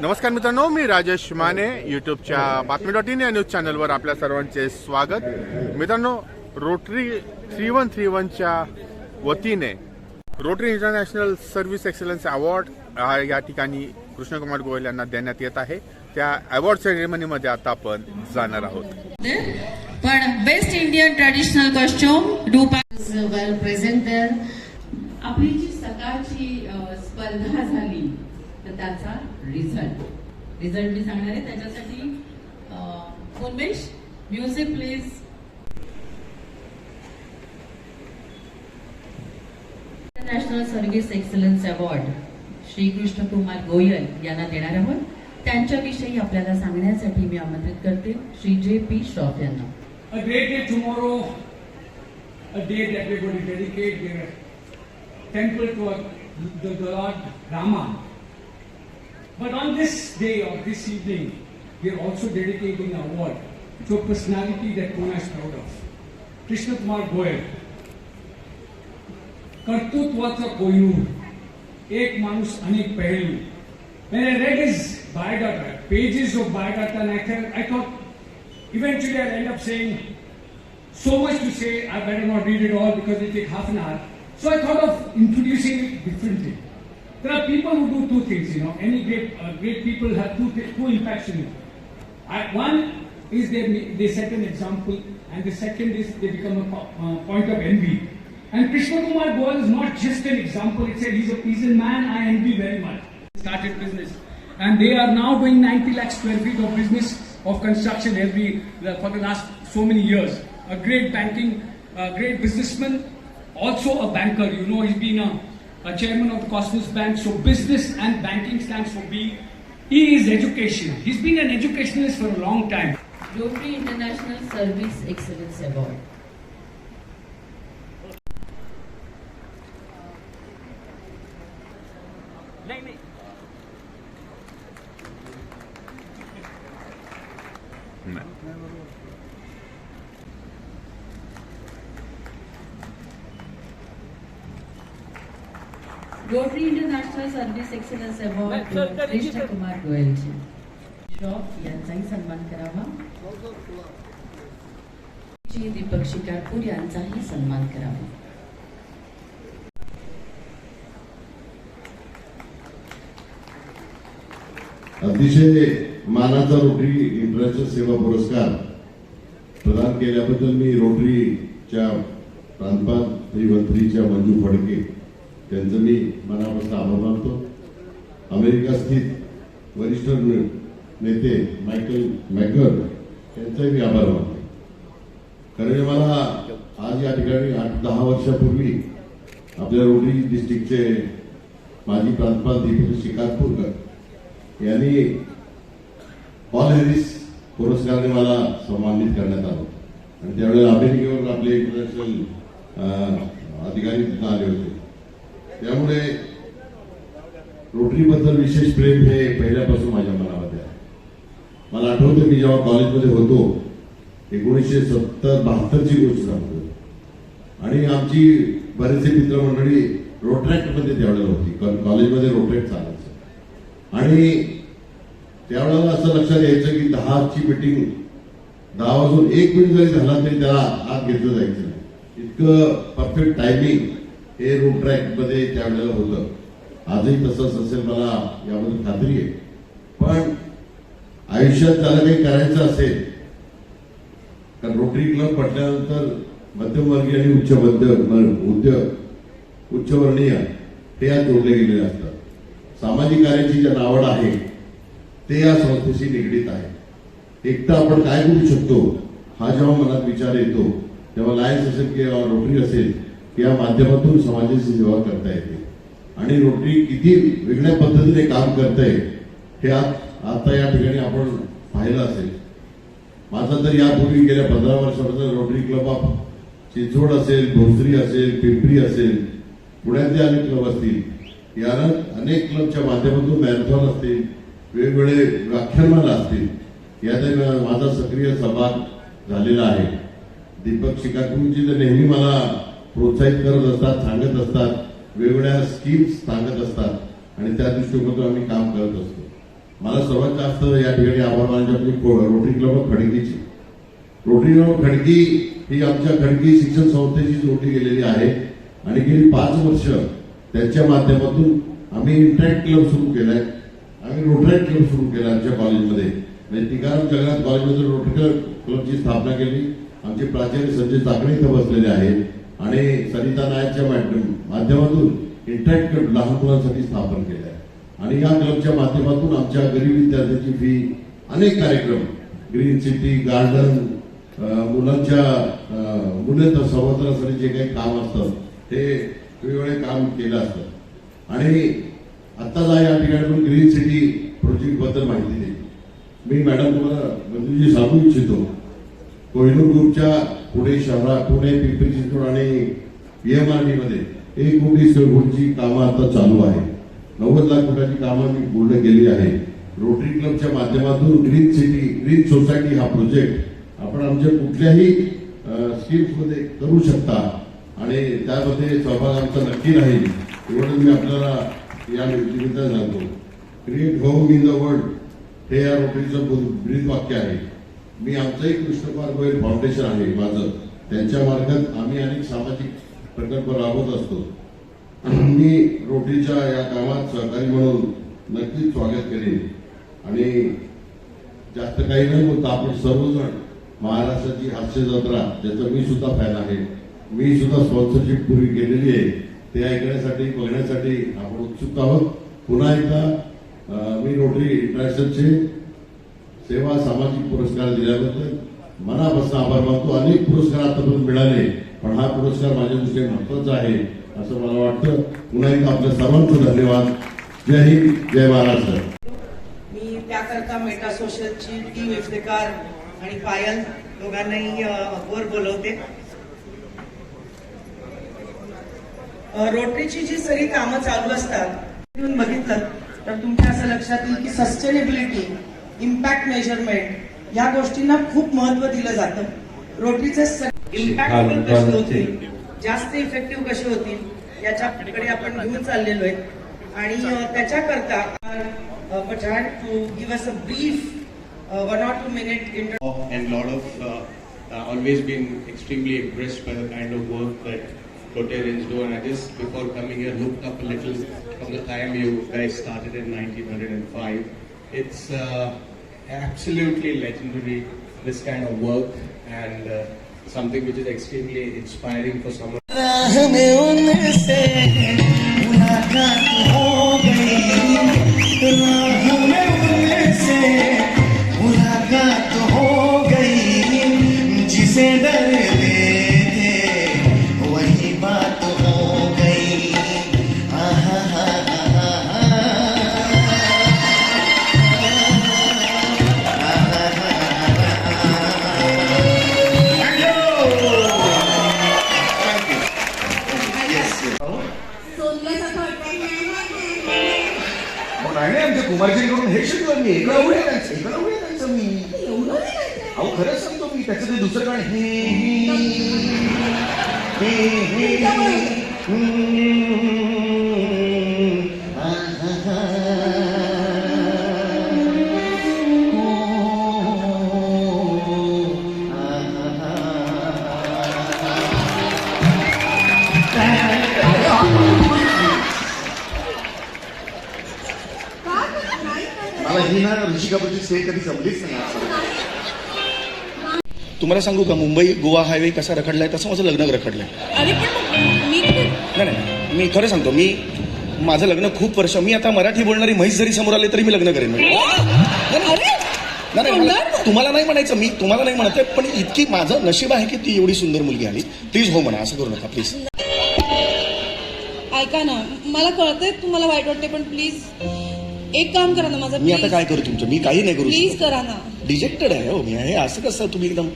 नमस्कार मित्रांनो मी राजेश माने युट्यूबच्या बातमी डॉट इन या न्यूज चॅनलवर आपल्या सर्वांचे स्वागत. मित्रांनो रोटरी थ्री वन थ्री वनच्या वतीने Rotary international service excellence award हा या ठिकाणी कृष्णकुमार गोयल यांना देण्यात येत आहे. त्या अवॉर्ड सेरेमनीमध्ये आता आपण जाणार आहोत. पण best Indian traditional costume present there. आपली जी सकाळची स्पर्धा झाली तर त्याचा रिझल्ट रिझल्ट मी सांगणार आहे त्याच्यासाठी अ, music please national service excellence award Shri Krishnakumar Goyal यांना देणार आहोत. त्यांच्याविषयी आपल्याला सांगण्यासाठी मी आमंत्रित करते. श्री जे पी श्रॉफ यांना. A great day tomorrow, a day that we're going to dedicate we're temple to our, the, the Lord Rama. But on this day or this evening, we're also dedicating an award to a personality that Pune is proud of. Krishna Kumar Goyal. कर्तृत्वाचा कोहिनूर एक माणूस अनेक पहलू When I read his biodata, pages of biodata, and I thought, I thought eventually I'll end up saying so much to say, I better not read it all because it'll take half an hour. So I thought of introducing it differently. There are people who do two things, you know. Any great, uh, great people have two, two impacts in. I, one is they, they set an example, and the second is they become a uh, point of envy. And Krishna Kumar Goel is not just an example, it's a, he's, a, a man I envy very much. Started business. And they are now doing 90 lakh square feet of business of construction every, for the last so many years. A great banking, great businessman, also a banker. You know, he's been a, a chairman of the Cosmos Bank. So business and banking stands for B. He is education. He's been an educationalist for a long time. Rotary International Service Excellence Award. No. Rotary international service excellence award Krishna Kumar Goyalji Shroff यांचाही सन्मान करावा. श्री दीपक शिकारपूर यांचाही सन्मान करावा. अतिशय मानाचा rotary international सेवा पुरस्कार प्रदान केल्याबद्दल मी रोटरीच्या प्रांतपाल श्रीमंत्रीच्या मंजू फडके त्यांचं मी मनापासून आभार मानतो. अमेरिका स्थित वरिष्ठ नेते मायकल मॅकर यांचाही मी आभार मानतो. कारण मला आज या ठिकाणी आठ दहा वर्षापूर्वी आपल्या रोटरी डिस्ट्रिक्टचे माजी प्रांतपाल दीपक शिकारपूरकर यांनी ऑल हॅरिस पुरस्काराने मला सन्मानित करण्यात आलं आणि त्यावेळेला अमेरिकेवर आपले इंटरनॅशनल अधिकारी आले होते. त्यामुळे रोटरीबद्दल विशेष प्रेम हे पहिल्यापासून माझ्या मनामध्ये आहे. मला आठवतं मी जेव्हा कॉलेजमध्ये होतो एकोणीसशे सत्तर बहात्तरची गोष्ट सांगतो. आणि आमची बरेचसे मित्रमंडळी रोट्रॅक्टमध्ये त्यावेळेला होती. कॉलेजमध्ये रोट्रॅक्ट चालायचं. आणि त्यावेळेला असं लक्षात यायचं की दहाची मिटिंग दहा वाजून एक मिनिट जरी झाला तरी त्याला आत घेतलं जायचं नाही. इतकं परफेक्ट टायमिंग हे रूम ट्रॅकमध्ये त्यावेळेला होतं. आजही तसंच असेल मला याबद्दल खात्री आहे. पण आयुष्यात त्याला काही करायचं असेल कारण रोटरी क्लब म्हटल्यानंतर मध्यमवर्गीय आणि उच्च मध्य उद्योग उच्चवर्णीय हे यात जोडले गेलेले असतात. सामाजिक कार्याची ज्या आवड आहे ते या संस्थेशी निगडीत आहे एकटा आपण काय करू शकतो? हा जेव्हा मनात विचार येतो तेव्हा लायन्स असेल किंवा रोटरी असेल या माध्यमातून समाजाची सेवा करता येते. आणि रोटरी किती वेगळ्या पद्धतीने काम करते हे आता या ठिकाणी आपण पाहिलं असेल. माझा तर यापूर्वी गेल्या पंधरा वर्षापासून रोटरी क्लब ऑफ चिंचवड असेल भोसरी असेल पिंपरी असेल पुण्यातले अनेक क्लब असतील. या अनेक क्लबच्या माध्यमातून मॅरेथॉन असतील वेगवेगळे व्याख्यानमाला असतील. यात माझा सक्रिय सहभाग झालेला आहे. दीपक शिकाकुंची तर नेहमी मला प्रोत्साहित करत असतात सांगत असतात वेगवेगळ्या स्कीम्स सांगत असतात आणि त्या दृष्टिकोनातून आम्ही काम करत असतो. मला सर्वात जास्त या ठिकाणी आभार मानायची आपली रोटरी क्लब खडकीची रोटरी क्लब खडकी ही आमच्या खडकी शिक्षण संस्थेची जोडली गेलेली आहे आणि गेली पाच वर्ष त्यांच्या माध्यमातून आम्ही इंटरॅक्ट क्लब सुरू केलाय. आम्ही रोटरी क्लब सुरू केला आमच्या कॉलेजमध्ये म्हणजे तिकाराम जगन्नाथ कॉलेजमध्ये रोटरी क्लब क्लबची स्थापना केली. आमचे प्राचार्य संजय चाकणे इथं बसलेले आहेत. आणि सरिता नायकच्या माध्यमातून इंटरॅक्ट क्लब लहान मुलांसाठी स्थापन केलं आहे आणि या क्लबच्या माध्यमातून आमच्या गरीब विद्यार्थ्यांची फी अनेक कार्यक्रम ग्रीन सिटी गार्डन मुलांच्या मुलं मुले संवर्धनासाठी जे काही काम असतं ते वेगवेगळे काम केलं असतं. आणि आत्ताच या ठिकाणी पण ग्रीन सिटी प्रोजेक्टबद्दल माहिती दिली. मी मॅडम तुम्हाला मंजुजी सांगू इच्छितो. कोहिनूर ग्रुपच्या पुणे शहरात पुणे पिंपरी चिंचवड आणि पीएमआरडी मध्ये एक कोटी कोटीची कामं आता चालू आहे. नव्वद लाख कोटाची कामं मी पूर्ण केली आहे. रोटरी क्लबच्या माध्यमातून ग्रीन सिटी ग्रीन सोसायटी हा प्रोजेक्ट आपण आमच्या कुठल्याही स्कीम्समध्ये करू शकता. आणि त्यामध्ये सहभाग आमचा नक्की राहील एवढं मी आपल्याला या निमित्तानं सांगतो. Create home in the world हे या रोटरीचं ब्रीद वाक्य आहे. मी आमचंही कृष्णकुमार गोयल फाउंडेशन आहे माझं. त्यांच्या मार्फत आम्ही अनेक सामाजिक प्रकल्प राबवत असतो. मी रोटरीच्या या कामात सहकारी म्हणून नक्कीच स्वागत करेन. आणि जास्त काही नाही बोलता आपण सर्वजण महाराष्ट्राची हास्य जत्रा ज्याचा मी सुद्धा फॅन आहे. मी सुद्धा स्पॉन्सरशिप पूर्वी केलेली आहे. ते ऐकण्यासाठी बघण्यासाठी आपण उत्सुक आहोत. पुन्हा एकदा मी रोटरी इंटरनॅशनलचे सेवा सामाजिक पुरस्कार दिल्याबद्दल मनापासून आभार मानतो. अनेक पुरस्कार आतापर्यंत मिळाले पण हा पुरस्कार माझ्या दृष्टीने महत्त्वाचा आहे असं मला वाटतं. पुन्हा एकदा आपल्या सर्वांचं धन्यवाद. जय हिंद जय महाराष्ट्र मी त्याकरता मेटा सोशलची टीम इफ्तेकार आणि पायल दोघांनाही वर बोलवते. रोटरीची जी सगळी कामं चालू असतात बघितलं तर तुमच्या असं लक्षात येईल की सस्टेनेबिलिटी इम्पॅक्ट मेजरमेंट या गोष्टींना खूप महत्त्व दिलं जातं रोटरीचे इम्पॅक्ट कसे होतील जास्त इफेक्टिव्ह कसे होतील याच्याकडे आपण घेऊन चाललेलो आहे आणि त्याच्याकरता Pathan to give us a brief one or two minute of uh, uh, always been extremely impressed by the kind of work that Rotarians do. And I just before coming here looked up a little from the time you guys started in 1905. It's uh, absolutely legendary this kind of work and uh, something which is extremely inspiring for someone. हे शिकलो मी एकला उडे त्यांचं मी. अहो खरंच सांगतो मी त्याचं ते दुसरं गाणं हे हे हे हे. कधी जमलीच नाही तुम्हाला सांगू का मुंबई गोवा हायवे कसा रखडलाय? तसं माझं लग्न रखडलंय. अरे पण मी नाही नाही मी खरं सांगतो मी माझं लग्न खूप वर्ष मी आता मराठी बोलणारी म्हैस जरी समोर आले तरी मी लग्न करेन. नाही, तुम्हाला नाही म्हणायचं मी तुम्हाला नाही म्हणत आहे, पण इतकी माझं नशीब आहे की ती एवढी सुंदर मुलगी आली. प्लीज हो म्हणा असं करू नका प्लीज ऐका ना मला कळतंय तुम्हाला वाईट वाटते पण प्लीज एक काम करा ना माझं मी आता काय करू तुमचं? मी काही नाही करू प्लीज करा ना. डिजेक्टेड आहे हो मी. हे असं कसं तुम्ही एकदम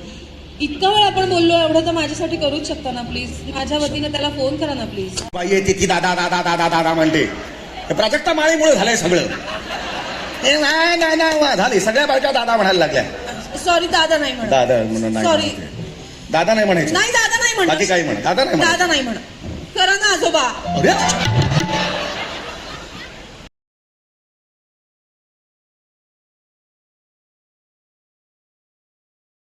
इतका वेळ आपण बोललो एवढं तर माझ्यासाठी करूच शकता ना प्लीज माझ्या वतीने त्याला फोन करा ना प्लीज बाई येते ती दादा दादा दादा दादा म्हणते. हे प्राजक्ता माळीमुळे झालंय सगळं. हे नाही नाही नाही वा, झाली. सगळ्या बायका दादा म्हणायला लागल्या. सॉरी दादा नाही म्हणत. दादा म्हणून नाही सॉरी म्हणते. दादा नाही म्हणायचं. नाही दादा नाही म्हणत. बाकी काही म्हणा. दादा नाही म्हणा दादा नाही म्हणत. करा ना आजोबा. अरे